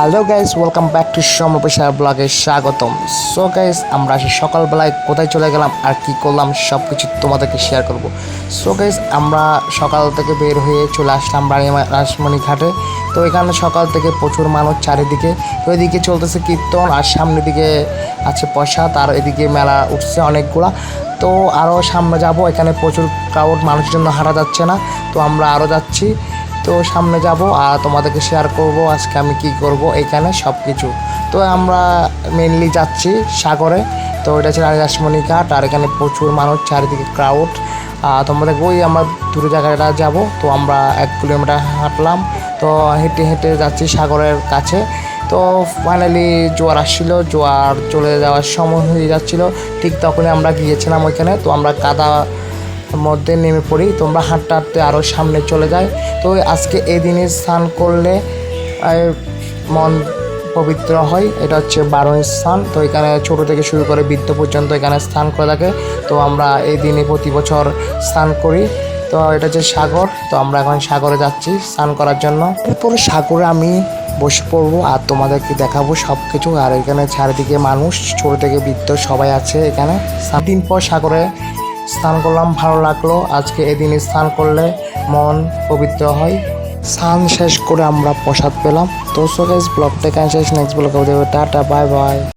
Hello guys welcome back to সমপেশার ব্লগে স্বাগতম। So guys আমরা সে সকালবেলায় কোথায় চলে গেলাম আর কি করলাম সব কিছু তোমাদেরকে শেয়ার করব। সো গাইস আমরা সকাল থেকে বের হয়ে চলে আসলাম রাসমণি ঘাটে। তো এখানে সকাল থেকে প্রচুর মানুষ চারিদিকে। তো এদিকে চলতেছে কীর্তন আর সামনের দিকে আছে প্রসাদ আর এদিকে মেলা উঠছে অনেকগুলা। তো আরও সামনে যাব, এখানে প্রচুর ক্রাউড মানুষের জন্য হারা যাচ্ছে না। তো আমরা আরও যাচ্ছি। তো সামনে যাব আর তোমাদেরকে শেয়ার করব আজকে আমি কি করব এখানে সব কিছু তো আমরা মেনলি যাচ্ছি সাগরে। তো এটা রানী রাসমণি ঘাট আর এখানে প্রচুর মানুষ, চারিদিকে ক্রাউড আর তোমাদের ওই আমরা দূরে জায়গাটা যাব। তো আমরা এক কিলোমিটার হাঁটলাম। তো হেঁটে হেঁটে যাচ্ছি সাগরের কাছে। তো ফাইনালি জোয়ার আসছিল। জোয়ার চলে যাওয়ার সময় হয়ে যাচ্ছিল। ঠিক তখনই আমরা গিয়েছিলাম ওইখানে। তো আমরা কাদা মধ্যে নেমে পড়ি, তোমরা হাঁটতে হাঁটতে আরও সামনে চলে যায় তো আজকে এই দিনে স্নান করলে মন পবিত্র হয়, এটা হচ্ছে বারোই স্থান তো এখানে ছোট থেকে শুরু করে বৃদ্ধ পর্যন্ত এখানে স্নান করে থাকে। তো আমরা এই দিনে প্রতি বছর স্নান করি। তো এটা হচ্ছে সাগর, তো আমরা এখন সাগরে যাচ্ছি স্নান করার জন্য। এরপরে সাগরে আমি বসে পড়ব আর তোমাদেরকে দেখাবো সব কিছু আর এখানে চারিদিকে মানুষ, ছোট থেকে বৃদ্ধ সবাই আছে এখানে। দিন পর সাগরে স্নান করলাম, ভালো লাগল। আজকে এদিন স্নান করলে মন পবিত্র হয়। স্নান শেষ করে আমরা প্রসাদ পেলাম। তো সো ব্লগটা এখানে শেষ next blog tata bye bye